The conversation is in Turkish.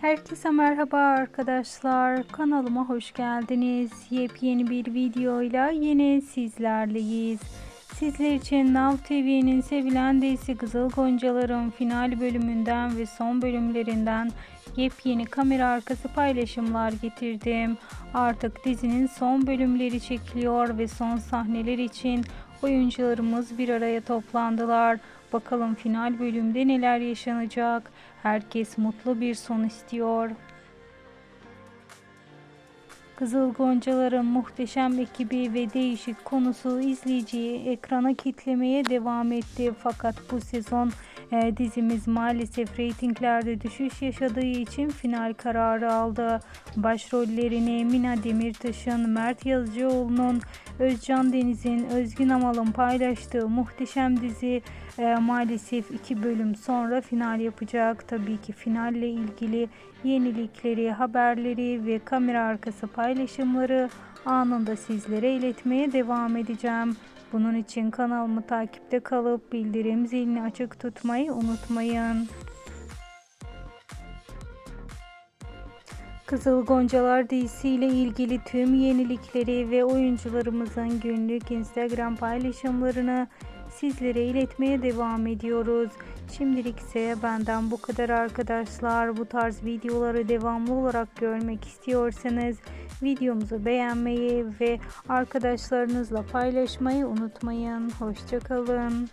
Herkese merhaba arkadaşlar. Kanalıma hoş geldiniz. Yepyeni bir videoyla yine sizlerleyiz. Sizler için Nav TV'nin sevilen dizisi Kızıl Goncalar'ın final bölümünden ve son bölümlerinden yepyeni kamera arkası paylaşımlar getirdim. Artık dizinin son bölümleri çekiliyor ve son sahneler için oyuncularımız bir araya toplandılar. Bakalım final bölümde neler yaşanacak? Herkes mutlu bir son istiyor. Kızıl Goncalar'ın muhteşem ekibi ve değişik konusu izleyiciyi ekrana kitlemeye devam etti. Fakat bu sezon e, dizimiz maalesef reytinglerde düşüş yaşadığı için final kararı aldı. Başrollerini Mina Demirtaş'ın, Mert Yazıcıoğlu'nun, Özcan Deniz'in, Özgün Amal'ın paylaştığı muhteşem dizi e, maalesef iki bölüm sonra final yapacak. Tabii ki finalle ilgili yenilikleri, haberleri ve kamera arkası paylaşımları anında sizlere iletmeye devam edeceğim. Bunun için kanalımı takipte kalıp bildirim zilini açık tutmayı unutmayın. Kızıl Goncalar dizisiyle ilgili tüm yenilikleri ve oyuncularımızın günlük Instagram paylaşımlarını sizlere iletmeye devam ediyoruz. Şimdilik ise benden bu kadar arkadaşlar. Bu tarz videoları devamlı olarak görmek istiyorsanız videomuzu beğenmeyi ve arkadaşlarınızla paylaşmayı unutmayın. Hoşçakalın.